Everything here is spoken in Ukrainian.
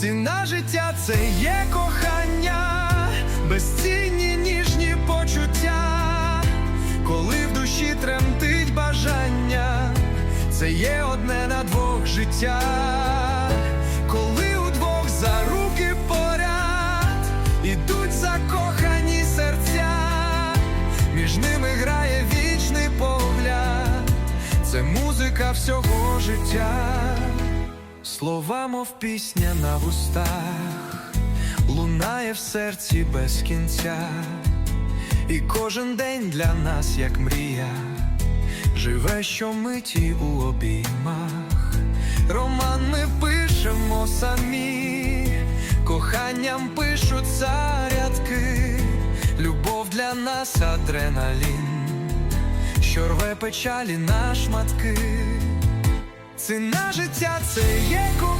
Ціна життя це є кохання, безцінні ніжні почуття, коли в душі тремтить бажання, це є одне на двох життя, коли удвох за руки поряд ідуть закохані серця, між ними грає вічний погляд, це музика всього життя. Слова, мов пісня на вустах, лунає в серці без кінця, і кожен день для нас, як мрія, живе щомиті у обіймах. Роман ми пишемо самі, коханням пишуться рядки, любов для нас адреналін, що рве печалі на шматки. Ціна життя це є кохання,